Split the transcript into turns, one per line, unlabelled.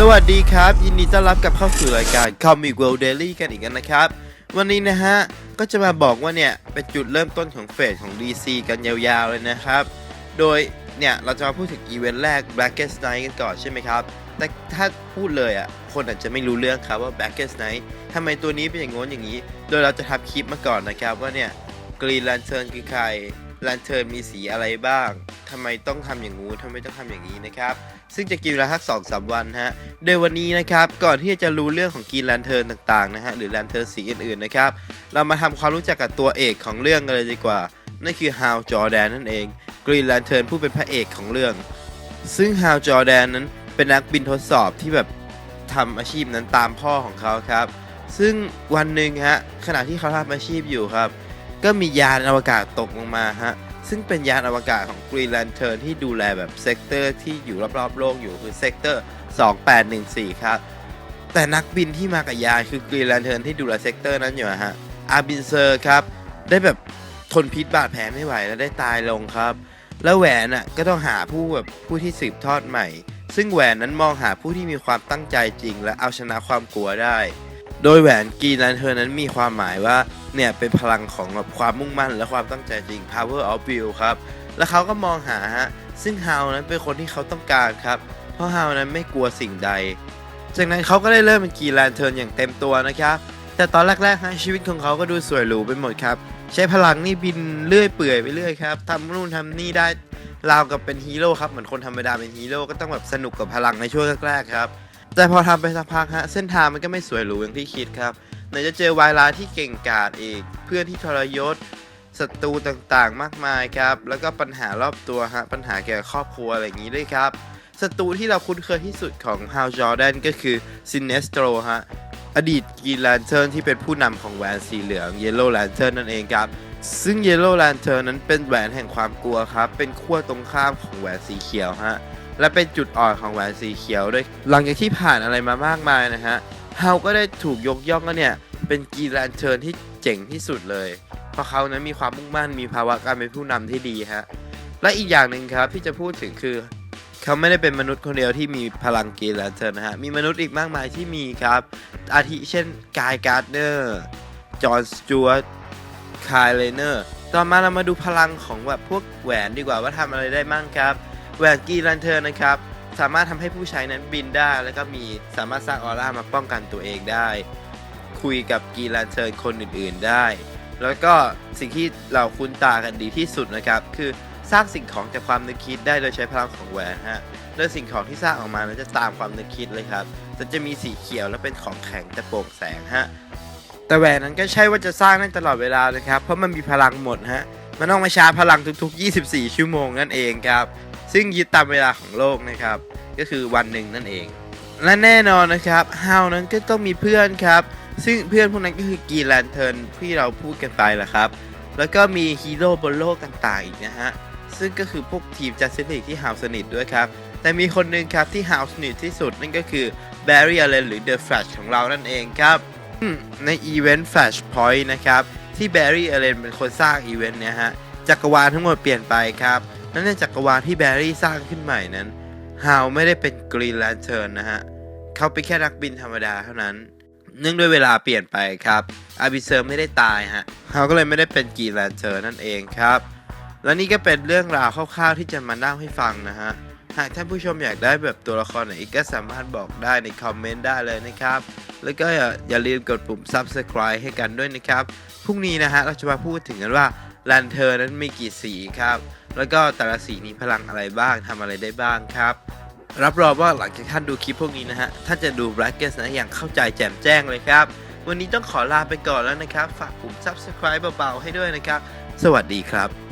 สวัสดีครับ ยินดีต้อนรับกลับเข้าสู่รายการ Comic World Daily กันอีกแล้วนะครับ วันนี้นะฮะ ก็จะมาบอกว่าเนี่ย เป็นจุดเริ่มต้นของเฟสของ DC กันยาวๆเลยนะครับ โดยเนี่ย เราจะมาพูดถึงอีเวนต์แรก Blackest Night กันก่อนใช่ไหมครับ แต่ถ้าพูดเลยอะ คนอาจจะไม่รู้เรื่องครับว่า Blackest Night ทำไมตัวนี้เป็นอย่างง้นอย่างนี้ โดยเราจะทำคลิปมาก่อนนะครับว่าเนี่ย Green Lantern คือใคร Lantern มีสีอะไรบ้าง ทำไมต้องทำอย่างงู้นทำไมต้องทำอย่างนี้นะครับ ซึ่งจะกินเวลาทักสองสามวันฮะ โดยวันนี้นะครับ ก่อนที่จะรู้เรื่องของกีนแลนเทิร์นต่างๆนะฮะ หรือแลนเทิร์นสีอื่นๆนะครับ เรามาทำความรู้จักกับตัวเอกของเรื่องกันเลยดีกว่า นั่นคือฮาวจอร์แดนนั่นเอง กรีนแลนเทิร์นผู้เป็นพระเอกของเรื่อง ซึ่งฮาวจอร์แดนนั้นเป็นนักบินทดสอบที่แบบทำอาชีพนั้นตามพ่อของเขาครับ ซึ่งวันหนึ่งฮะขณะที่เขาทำอาชีพอยู่ครับ ก็มียานอวกาศตกลงมาฮะ ซึ่งเป็นยานอวกาศของ Green Lantern ที่ดูแลแบบเซกเตอร์ที่อยู่รอบๆโลกอยู่คือเซกเตอร์ 2814 ครับ แต่นักบินที่มากับยานคือ Green Lantern ที่ดูแลเซกเตอร์นั้นอยู่อะฮะอาบินเซอร์ครับ ได้แบบทนพิษบาดแผลไม่ไหวแล้วได้ตายลงครับ แล้วแหวนอะก็ต้องหาผู้แบบผู้ที่สืบทอดใหม่ ซึ่งแหวนนั้นมองหาผู้ที่มีความตั้งใจจริง และเอาชนะความกลัวได้ โดยแหวนกีนันเธอนั้นมีความหมายว่า เนี่ยเป็นพลังของแบบความมุ่งมั่นและความตั้งใจจริง power of will ครับ แล้วเขาก็มองหาฮะซึ่งฮาวนั้นเป็นคนที่เขาต้องการครับ เพราะฮาวนั้นไม่กลัวสิ่งใด จากนั้นเขาก็ได้เริ่มเป็นกีแลนเทิร์นอย่างเต็มตัวนะครับ แต่ตอนแรกๆฮะชีวิตของเขาก็ดูสวยหรูไปหมดครับ ใช้พลังนี่บินเลื่อยเปื่อยไปเรื่อยครับทำนู่นทำนี่ได้ราวกับเป็นฮีโร่ครับเหมือนคนธรรมดาเป็นฮีโร่ก็ต้องแบบสนุกกับพลังในช่วงแรกๆครับ แต่พอทำไปสักพักฮะเส้นทางมันก็ไม่สวยหรูอย่างที่คิดครับไหนจะเจอวายร้ายที่เก่งกาจอีก เพื่อนที่ทรยศศัตรูต่างๆ มากมายครับ แล้วก็ปัญหารอบตัวฮะปัญหาเกี่ยวกับครอบครัวอะไรอย่างนี้ด้วยครับศัตรูที่เราคุ้นเคยที่สุดของฮาวจอร์แดนก็คือซินเนสโตรฮะอดีตกีแลนเทิร์นที่เป็นผู้นำของแหวนสีเหลืองเยลโล่แลนเทิร์นนั่นเองครับ ซึ่งเยลโล่แลนเทิร์นนั้นเป็นแหวนแห่งความกลัวครับ เป็นขั้วตรงข้ามของแหวนสีเขียวฮะ และเป็นจุดอ่อนของแหวนสีเขียวด้วย หลังจากที่ผ่านอะไรมามากมายนะฮะเฮาก็ได้ถูกยกย่องว่าเนี่ยเป็นกีแลนเทิร์นที่เจ๋งที่สุดเลย เพราะเขานั้นมีความมุ่งมั่นมีภาวะการเป็นผู้นำที่ดีฮะและอีกอย่างหนึ่งครับที่จะพูดถึงคือ เขาไม่ได้เป็นมนุษย์คนเดียวที่มีพลังกีแลนเทิร์นนะฮะมีมนุษย์อีกมากมายที่มีครับ อาทิเช่นกายการ์ดเนอร์จอห์นสจวตคายเลเนอร์ต่อมาเรามาดูพลังของแบบพวกแหวนดีกว่าว่าทำอะไรได้มั่งครับ แหวนกีรันเทิร์นะครับ สามารถทำให้ผู้ใช้นั้นบินได้ แล้วก็มีสามารถสร้างออร่ามาป้องกันตัวเองได้ คุยกับกีรันเทิร์คนอื่นๆได้ แล้วก็สิ่งที่เราคุ้นตากันดีที่สุดนะครับ คือสร้างสิ่งของจากความนึกคิดได้โดยใช้พลังของแหวนฮะโดยสิ่งของที่สร้างออกมานั้นจะตามความนึกคิดเลยครับแต่จะมีสีเขียวและเป็นของแข็งแต่โปร่งแสงฮะแต่แหวนนั้นก็ใช่ว่าจะสร้างได้ตลอดเวลานะครับ เพราะมันมีพลังหมดฮะ มันต้องมาชาร์จพลังทุก ๆ 24 ชั่วโมงนั่นเองครับ ซึ่งยึดตามเวลาของโลกนะครับ ก็คือวันหนึ่งนั่นเอง และแน่นอนนะครับฮาวนั้นก็ต้องมีเพื่อนครับ ซึ่งเพื่อนพวกนั้นก็คือกีแลนเทิร์นที่เราพูดกันไปแหละครับ แล้วก็มีฮีโร่บนโลกต่างๆอีกนะฮะ ซึ่งก็คือพวกทีมจัสติกที่ฮาวสนิทด้วยครับ แต่มีคนหนึ่งครับที่ฮาวสนิทที่สุดนั่นก็คือแบร์รี่อเลนหรือเดอะแฟลชของเรานั่นเองครับในอีเวนต์ Flashpoint นะครับที่แบร์รี่อเลนเป็นคนสร้างอีเวนต์เนี่ยฮะจักรวาลทั้งหมดเปลี่ยนไปครับ และในจักรวาลที่แบร์รี่สร้างขึ้นใหม่นั้น ฮาวไม่ได้เป็นกรีนแลนเทิร์นนะฮะ เขาเป็นแค่นักบินธรรมดาเท่านั้น เนื่องด้วยเวลาเปลี่ยนไปครับ อาบิเซอร์ไม่ได้ตายฮะเขาก็เลยไม่ได้เป็นกรีนแลนเทิร์นนั่นเองครับ และนี่ก็เป็นเรื่องราวคร่าวๆที่จะมาเล่าให้ฟังนะฮะ หากท่านผู้ชมอยากได้แบบตัวละครไหนอีกก็สามารถบอกได้ในคอมเมนต์ได้เลยนะครับ แล้วก็อย่าอย่าลืมกดปุ่ม subscribe ให้กันด้วยนะครับ พรุ่งนี้นะฮะเราจะมาพูดถึงกันว่า แลนเทอร์นั้นมีกี่สีครับ แล้วก็แต่ละสีมีพลังอะไรบ้างทำอะไรได้บ้างครับ รับรองว่าหลังจากท่านดูคลิปพวกนี้นะฮะ ท่านจะดู b l a c k e s นะอย่างเข้าใจแจ่มแจ้งเลยครับ วันนี้ต้องขอลาไปก่อนแล้วนะครับ ฝากปุ่ม subscribe เบาๆให้ด้วยนะครับ สวัสดีครับ